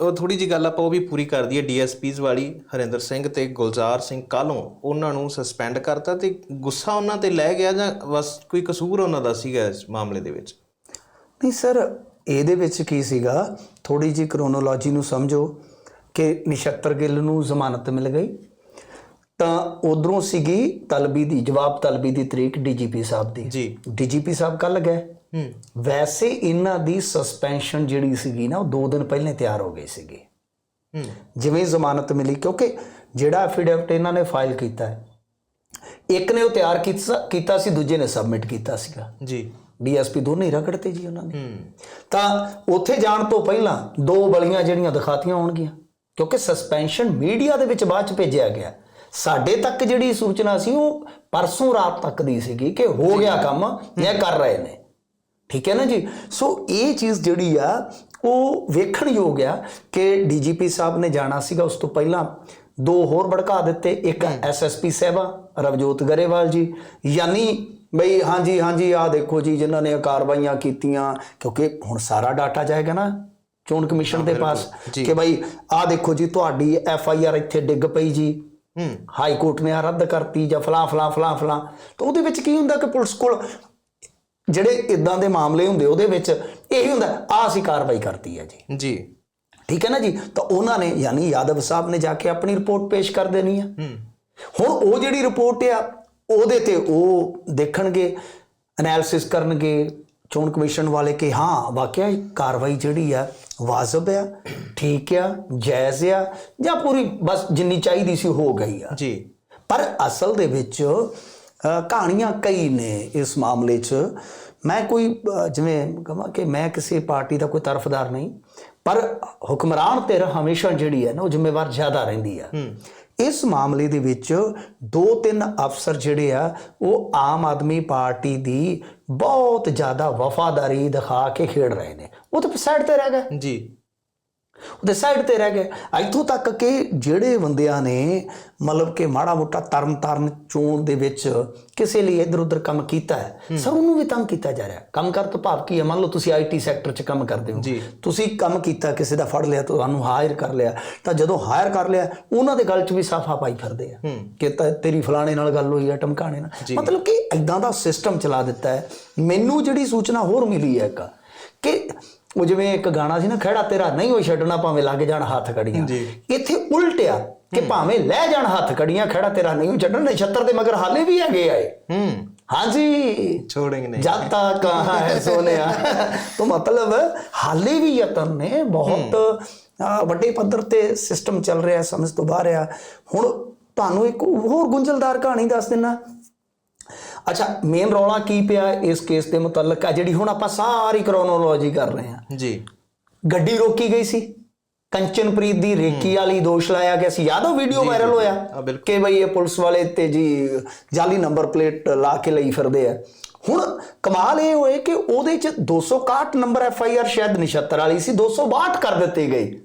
ਉਹ ਥੋੜੀ ਜੀ ਗੱਲ ਆਪਾਂ ਉਹ ਵੀ ਪੂਰੀ ਕਰ ਦਈਏ ਡੀਐਸਪੀਜ਼ ਵਾਲੀ ਹਰਿੰਦਰ ਸਿੰਘ ਤੇ ਗੁਲਜ਼ਾਰ ਸਿੰਘ ਕਾਲੋਂ ਉਹਨਾਂ ਨੂੰ ਸਸਪੈਂਡ ਕਰਤਾ ਤੇ ਗੁੱਸਾ ਉਹਨਾਂ ਤੇ ਲੈ ਗਿਆ ਜਾਂ ਬਸ ਕੋਈ ਕਸੂਰ ਉਹਨਾਂ ਦਾ ਸੀਗਾ ਇਸ ਮਾਮਲੇ ਦੇ ਵਿੱਚ? ਨਹੀਂ ਸਰ ਇਹਦੇ ਵਿੱਚ ਕੀ ਸੀਗਾ? ਥੋੜੀ ਜੀ ਕ੍ਰੋਨੋਲੋਜੀ ਨੂੰ ਸਮਝੋ ਕਿ ਨਿਸ਼ਤਰ ਗਿੱਲ ਨੂੰ ਜ਼ਮਾਨਤ ਮਿਲ ਗਈ ਤਾਂ ਉਧਰੋਂ ਸੀਗੀ ਤਲਬੀ ਦੀ ਜਵਾਬ ਤਲਬੀ ਦੀ ਤਰੀਕ ਡੀਜੀਪੀ ਸਾਹਿਬ ਦੀ। ਜੀ। ਡੀਜੀਪੀ ਸਾਹਿਬ ਕੱਲ ਗਏ। ਵੈਸੇ ਇਹਨਾਂ ਦੀ ਸਸਪੈਂਸ਼ਨ ਜਿਹੜੀ ਸੀਗੀ ਨਾ ਉਹ 2 ਦਿਨ ਪਹਿਲਾਂ ਤਿਆਰ ਹੋ ਗਈ ਸੀਗੀ। ਹੂੰ ਜਿਵੇਂ ਜ਼ਮਾਨਤ ਮਿਲੀ ਕਿਉਂਕਿ ਜਿਹੜਾ ਐਫੀਡੇਵਿਟ ਇਹਨਾਂ ਨੇ ਫਾਈਲ ਕੀਤਾ ਹੈ ਇੱਕ ਨੇ ਉਹ ਤਿਆਰ ਕੀਤਾ ਸੀ ਦੂਜੇ ਨੇ ਸਬਮਿਟ ਕੀਤਾ ਸੀਗਾ। ਜੀ। ਡੀਐਸਪੀ ਦੋਨੇ ਰਗੜਤੇ ਜੀ ਉਹਨਾਂ ਨੇ। ਹੂੰ। ਤਾਂ ਉੱਥੇ ਜਾਣ ਤੋਂ ਪਹਿਲਾਂ ਦੋ ਬਲੀਆਂ ਜਿਹੜੀਆਂ ਦਿਖਾਤੀਆਂ ਹੋਣਗੀਆਂ ਕਿਉਂਕਿ ਸਸਪੈਂਸ਼ਨ ਮੀਡੀਆ ਦੇ ਵਿੱਚ ਬਾਅਦ ਚ ਭੇਜਿਆ ਗਿਆ। ਸਾਡੇ ਤੱਕ ਜਿਹੜੀ ਸੂਚਨਾ ਸੀ ਉਹ ਪਰਸੋਂ ਰਾਤ ਤੱਕ ਦੀ ਸੀਗੀ ਕਿ ਹੋ ਗਿਆ ਕੰਮ ਇਹ ਕਰ ਰਹੇ ਨੇ। ਠੀਕ ਹੈ ਨਾ ਜੀ? ਸੋ ਇਹ ਚੀਜ਼ ਜਿਹੜੀ ਆ ਉਹ ਵੇਖਣ ਯੋਗ ਆ ਕਿ ਡੀਜੀਪੀ ਸਾਹਿਬ ਨੇ ਜਾਣਾ ਸੀਗਾ ਉਸ ਤੋਂ ਪਹਿਲਾਂ। ਦੋ ਹੋਰ ਭੜਕਾ ਦਿੱਤੇ ਇੱਕ ਐਸਐਸਪੀ ਸਾਹਿਬਾ ਰਵਜੋਤ ਗਰੇਵਾਲ ਜੀ। ਯਾਨੀ ਬਈ ਹਾਂਜੀ ਹਾਂਜੀ ਆਹ ਦੇਖੋ ਜੀ ਜਿਨ੍ਹਾਂ ਨੇ ਕਾਰਵਾਈਆਂ ਕੀਤੀਆਂ ਕਿਉਂਕਿ ਹੁਣ ਸਾਰਾ ਡਾਟਾ ਜਾਏਗਾ ਨਾ ਚੋਣ ਕਮਿਸ਼ਨ ਦੇ ਪਾਸ। ਕਿ ਬਈ ਆਹ ਦੇਖੋ ਜੀ ਤੁਹਾਡੀ ਐਫ ਆਈ ਆਰ ਇੱਥੇ ਡਿੱਗ ਪਈ ਜੀ। ਹਾਈ ਕੋਰਟ ਨੇ ਆ ਰੱਦ ਕਰਤੀ ਜਾਂ ਫਲਾਂ ਫਲਾਂ ਫਲਾਂ ਫਲਾਂ। ਤਾਂ ਉਹਦੇ ਵਿੱਚ ਕੀ ਹੁੰਦਾ ਕਿ ਪੁਲਿਸ ਕੋਲ ਜਿਹੜੇ ਇਦਾਂ ਦੇ ਮਾਮਲੇ ਹੁੰਦੇ ਉਹਦੇ ਵਿੱਚ ਇਹੀ ਹੁੰਦਾ ਆ ਅਸੀਂ ਕਾਰਵਾਈ ਕਰਤੀ ਹੈ ਜੀ। ਜੀ। ਠੀਕ ਹੈ ਨਾ ਜੀ? ਤਾਂ ਉਹਨਾਂ ਨੇ ਯਾਨੀ ਯਾਦਵ ਸਾਹਿਬ ਨੇ ਜਾ ਕੇ ਆਪਣੀ ਰਿਪੋਰਟ ਪੇਸ਼ ਕਰ ਦੇਣੀ ਆ। ਹੂੰ। ਹੁਣ ਉਹ ਜਿਹੜੀ ਰਿਪੋਰਟ ਆ ਉਹਦੇ ਤੇ ਉਹ ਦੇਖਣਗੇ ਐਨਾਲਿਸਿਸ ਕਰਨਗੇ ਚੋਣ ਕਮਿਸ਼ਨ ਵਾਲੇ ਕਿ ਹਾਂ ਵਾਕਿਆ ਕਾਰਵਾਈ ਜਿਹੜੀ ਆ ਵਾਜਬ ਆ ਠੀਕ ਆ ਜਾਇਜ਼ ਆ ਜਾਂ ਪੂਰੀ ਬਸ ਜਿੰਨੀ ਚਾਹੀਦੀ ਸੀ ਹੋ ਗਈ ਆ। ਜੀ। ਪਰ ਅਸਲ ਦੇ ਵਿੱਚ ਕਹਾਣੀਆਂ ਕਈ ਨੇ ਇਸ ਮਾਮਲੇ 'ਚ। ਮੈਂ ਕੋਈ ਜਿਵੇਂ ਕਹਾਂ ਕਿ ਮੈਂ ਕਿਸੇ ਪਾਰਟੀ ਦਾ ਕੋਈ ਤਰਫਦਾਰ ਨਹੀਂ ਪਰ ਹੁਕਮਰਾਨ ਧਿਰ ਹਮੇਸ਼ਾ ਜਿਹੜੀ ਹੈ ਨਾ ਉਹ ਜ਼ਿੰਮੇਵਾਰ ਜ਼ਿਆਦਾ ਰਹਿੰਦੀ ਆ। ਇਸ ਮਾਮਲੇ ਦੇ ਵਿੱਚ ਦੋ ਤਿੰਨ ਅਫਸਰ ਜਿਹੜੇ ਆ ਉਹ ਆਮ ਆਦਮੀ ਪਾਰਟੀ ਦੀ ਬਹੁਤ ਜ਼ਿਆਦਾ ਵਫਾਦਾਰੀ ਦਿਖਾ ਕੇ ਖੇਡ ਰਹੇ ਨੇ। ਉਹ ਤਾਂ ਸਾਈਡ ਤੇ ਰਹਿ ਗਏ। ਜੀ। ਉਹਦੇ ਸਾਈਡ ਤੇ ਰਹਿ ਗਏ। ਇੱਥੋਂ ਤੱਕ ਕਿ ਜਿਹੜੇ ਬੰਦਿਆਂ ਨੇ ਮਤਲਬ ਕਿ ਮਾੜਾ ਮੋਟਾ ਤਰਨ ਤਾਰਨ ਚੋਣ ਦੇ ਵਿੱਚ ਕਿਸੇ ਲਈ ਇਧਰ ਉਧਰ ਕੰਮ ਕੀਤਾ ਹੈ ਸਰ ਉਹਨੂੰ ਵੀ ਤੰਗ ਕੀਤਾ ਜਾ ਰਿਹਾ। ਕੰਮ ਕਰ ਤੋਂ ਭਾਵ ਕੀ ਹੈ? ਮੰਨ ਲਓ ਤੁਸੀਂ ਆਈਟੀ ਸੈਕਟਰ 'ਚ ਕੰਮ ਕਰਦੇ ਹੋ। ਤੁਸੀਂ ਕੰਮ ਕੀਤਾ ਕਿਸੇ ਦਾ ਫੜ ਲਿਆ ਤੁਹਾਨੂੰ ਹਾਇਰ ਕਰ ਲਿਆ। ਤਾਂ ਜਦੋਂ ਹਾਇਰ ਕਰ ਲਿਆ ਉਹਨਾਂ ਦੇ ਗੱਲ 'ਚ ਵੀ ਸਾਫਾ ਪਾਈ ਫਿਰਦੇ ਆ। ਕਿ ਤਾਂ ਤੇਰੀ ਫਲਾਣੇ ਨਾਲ ਗੱਲ ਹੋਈ ਹੈ ਟਮਕਾਣੇ ਨਾਲ। ਮਤਲਬ ਕਿ ਇਦਾਂ ਦਾ ਸਿਸਟਮ ਚਲਾ ਦਿੱਤਾ ਹੈ। ਮੈਨੂੰ ਜਿਹੜੀ ਸੂਚਨਾ ਹੋਰ ਮਿਲੀ ਹੈ ਇੱਕ ਕਿ ਉਹ ਜਿਵੇਂ ਇੱਕ ਗਾਣਾ ਸੀ ਨਾ ਖੜਾ ਤੇਰਾ ਨਹੀਂ ਹੋਈ ਛੱਡਣਾ ਭਾਵੇਂ ਲੱਗ ਜਾਣ ਹੱਥ ਕੜੀਆਂ ਇੱਥੇ ਉਲਟਿਆ ਕਿ ਭਾਵੇਂ ਲੈ ਜਾਣ ਹੱਥ ਖੜੀਆਂ ਖੜਾ ਤੇਰਾ ਨਹੀਂ ਛੱਡਣ ਛੱਡਣਾ 76 ਦੇ ਮਗਰ ਹਾਲੇ ਵੀ ਹੈਗੇ ਆਏ ਹੂੰ। ਹਾਂਜੀ। ਛੋੜेंगे ਨਹੀਂ। ਜਾਤਾ ਕਹਾ ਹੈ ਸੋਨਿਆ ਤੋਂ ਮਤਲਬ ਹਾਲੇ ਵੀ ਯਤਨ ਨੇ ਬਹੁਤ ਵੱਡੇ ਪੱਧਰ ਤੇ ਸਿਸਟਮ ਚੱਲ ਰਿਹਾ ਸਮਝ ਤੋਂ ਬਾਹਰ ਆ। ਹੁਣ ਤੁਹਾਨੂੰ ਇੱਕ ਹੋਰ ਗੁੰਝਲਦਾਰ ਕਹਾਣੀ ਦੱਸ ਦਿੰਨਾ। ਅੱਛਾ ਮੇਨ ਰੌਲਾ ਕੀ ਪਿਆ ਇਸ ਕੇਸ ਦੇ ਮੁਤਲਕ? ਆ ਜਿਹੜੀ ਹੁਣ ਆਪਾਂ ਸਾਰੀ ਕ੍ਰੋਨੋਲੋਜੀ ਕਰ ਰਹੇ ਹਾਂ। ਜੀ। ਗੱਡੀ ਰੋਕੀ ਗਈ ਸੀ। ਕੰਚਨਪ੍ਰੀਤ ਦੀ ਰੇਕੀ ਵਾਲੀ ਦੋਸ਼ ਲਾਇਆ ਗਿਆ ਸੀ। ਯਾਦ ਵੀਡੀਓ ਵਾਇਰਲ ਹੋਇਆ। ਕਿ ਬਈ ਇਹ ਪੁਲਿਸ ਵਾਲੇ ਤੇ ਜੀ ਜਾਲੀ ਨੰਬਰ ਪਲੇਟ ਲਾ ਕੇ ਲਈ ਫਿਰਦੇ ਆ। ਹੁਣ ਕਮਾਲ ਇਹ ਹੋਏ ਕਿ ਉਹਦੇ ਚ 261 ਨੰਬਰ ਐਫ ਆਈ ਆਰ ਸ਼ਾਇਦ 79 ਵਾਲੀ ਸੀ 262 ਕਰ ਦਿੱਤੀ ਗਈ।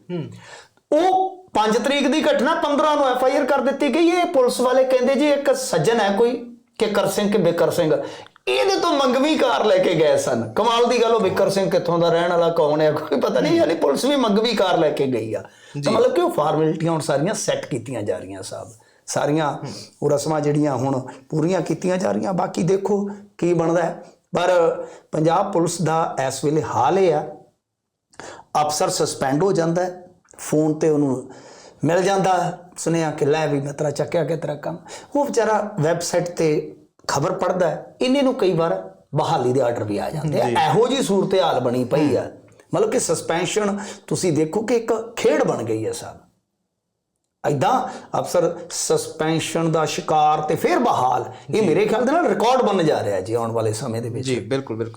ਉਹ 5 ਤਰੀਕ ਦੀ ਘਟਨਾ 15 ਨੂੰ ਐਫ ਆਈ ਆਰ ਕਰ ਦਿੱਤੀ ਗਈ। ਇਹ ਪੁਲਿਸ ਵਾਲੇ ਕਹਿੰਦੇ ਜੀ ਇੱਕ ਸੱਜਣ ਹੈ ਕੋਈ। ਕਿ ਕਰ ਸਿੰਘ ਕਿ ਬਿਕਰ ਸਿੰਘ। ਇਹਦੇ ਤੋਂ ਮੰਗਵੀ ਕਾਰ ਲੈ ਕੇ ਗਏ ਸਨ। ਕਮਾਲ ਦੀ ਗੱਲ ਉਹ ਬਿਕਰ ਸਿੰਘ ਕਿੱਥੋਂ ਦਾ ਰਹਿਣ ਵਾਲਾ ਕੌਣ ਹੈ ਕੋਈ ਪਤਾ ਨਹੀਂ ਹਾਲੇ ਪੁਲਿਸ ਵੀ ਮੰਗਵੀ ਕਾਰ ਲੈ ਕੇ ਗਈ ਆ। ਤਾਂ ਮਤਲਬ ਕਿ ਉਹ ਫਾਰਮੈਲਿਟੀਆਂ ਹੁਣ ਸਾਰੀਆਂ ਸੈੱਟ ਕੀਤੀਆਂ ਜਾ ਰਹੀਆਂ ਸਾਹਿਬ ਸਾਰੀਆਂ ਉਹ ਰਸਮਾਂ ਜਿਹੜੀਆਂ ਹੁਣ ਪੂਰੀਆਂ ਕੀਤੀਆਂ ਜਾ ਰਹੀਆਂ। ਬਾਕੀ ਦੇਖੋ ਕੀ ਬਣਦਾ ਹੈ। ਪਰ ਪੰਜਾਬ ਪੁਲਿਸ ਦਾ ਇਸ ਵੇਲੇ ਹਾਲ ਇਹ ਆ। ਅਫਸਰ ਸਸਪੈਂਡ ਹੋ ਜਾਂਦਾ ਹੈ। ਫੋਨ ਤੇ ਉਹਨੂੰ ਮਿਲ ਜਾਂਦਾ। ਸੁਨੇਹਾ ਕਿ ਲੈ ਵੀ ਮੈਂ ਤੇਰਾ ਚੱਕਿਆ ਕਿ ਤੇਰਾ ਕੰਮ। ਉਹ ਵਿਚਾਰਾ ਵੈਬਸਾਈਟ ਤੇ ਖਬਰ ਪੜਦਾ ਇੰਨੇ ਨੂੰ ਕਈ ਵਾਰ ਬਹਾਲੀ ਦੇ ਆਰਡਰ ਵੀ ਆ ਜਾਂਦੇ ਆ। ਇਹੋ ਜੀ ਸੂਰਤ ਹਾਲ ਬਣੀ ਪਈ ਆ। ਮਤਲਬ ਕਿ ਸਸਪੈਂਸ਼ਨ ਤੁਸੀਂ ਦੇਖੋ ਕਿ ਇੱਕ ਖੇਡ ਬਣ ਗਈ ਹੈ ਸਾਹਿਬ ਐਦਾਂ ਅਫਸਰ ਸਸਪੈਂਸ਼ਨ ਦਾ ਸ਼ਿਕਾਰ ਤੇ ਫਿਰ ਬਹਾਲ। ਇਹ ਮੇਰੇ ਖਿਆਲ ਦੇ ਨਾਲ ਰਿਕਾਰਡ ਬਣਨ ਜਾ ਰਿਹਾ ਜੀ ਆਉਣ ਵਾਲੇ ਸਮੇਂ ਦੇ ਵਿੱਚ। ਜੀ ਬਿਲਕੁਲ ਬਿਲਕੁਲ।